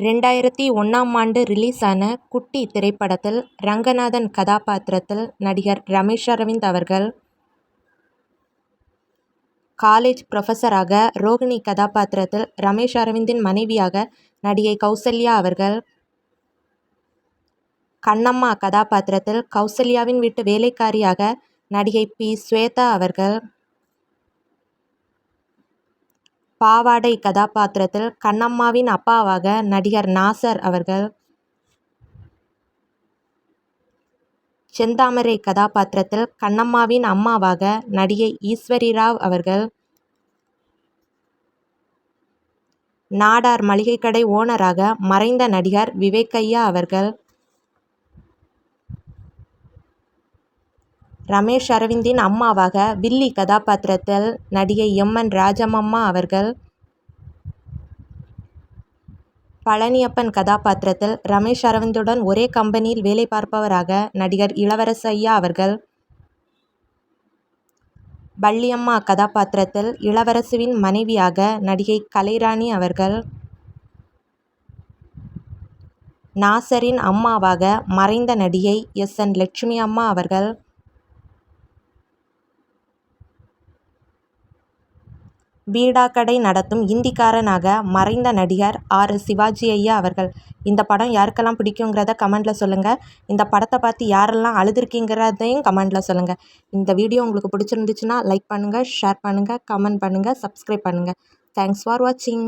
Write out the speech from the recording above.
ரெண்டாயிரத்தி ஒன்றாம் ஆண்டு ரிலீஸ் ஆன குட்டி திரைப்படத்தில் ரங்கநாதன் கதாபாத்திரத்தில் நடிகர் ரமேஷ் அரவிந்த் அவர்கள் காலேஜ் புரொஃபசராக ரோகிணி கதாபாத்திரத்தில் ரமேஷ் அரவிந்தின் மனைவியாக நடிகை கௌசல்யா அவர்கள் கண்ணம்மா கதாபாத்திரத்தில் கௌசல்யாவின் வீட்டு வேலைக்காரியாக நடிகை பி. ஸ்வேதா அவர்கள் பாவாடை கதாபாத்திரத்தில் கண்ணம்மாவின் அப்பாவாக நடிகர் நாசர் அவர்கள் செந்தாமரை கதாபாத்திரத்தில் கண்ணம்மாவின் அம்மாவாக நடிகை ஈஸ்வரி ராவ் அவர்கள் நாடார் மளிகை கடை ஓனராக மறைந்த நடிகர் விவேக்கையா அவர்கள் ரமேஷ் அரவிந்தின் அம்மாவாக வில்லி கதாபாத்திரத்தில் நடிகை எம். என். ராஜமம்மா அவர்கள் பழனியப்பன் கதாபாத்திரத்தில் ரமேஷ் அரவிந்துடன் ஒரே கம்பெனியில் வேலை பார்ப்பவராக நடிகர் இளவரசு ஐயா அவர்கள் வள்ளியம்மா கதாபாத்திரத்தில் இளவரசுவின் மனைவியாக நடிகை கலைராணி அவர்கள் நாசரின் அம்மாவாக மறைந்த நடிகை எஸ். என். லட்சுமி அம்மா அவர்கள் பீடா கடை நடத்தும் இந்திக்காரனாக மறைந்த நடிகர் ஆர். சிவாஜி ஐயா அவர்கள். இந்த படம் யாருக்கெல்லாம் பிடிக்குங்கிறத கமெண்டில் சொல்லுங்கள் இந்த படத்தை பார்த்து யாரெல்லாம் அழுதுருக்கீங்கிறதையும் கமெண்டில் சொல்லுங்கள் இந்த வீடியோ உங்களுக்கு பிடிச்சிருந்துச்சுன்னா லைக் பண்ணுங்கள் ஷேர் பண்ணுங்கள் கமெண்ட் பண்ணுங்கள் சப்ஸ்கிரைப் பண்ணுங்கள் தேங்க்ஸ் ஃபார் வாட்சிங்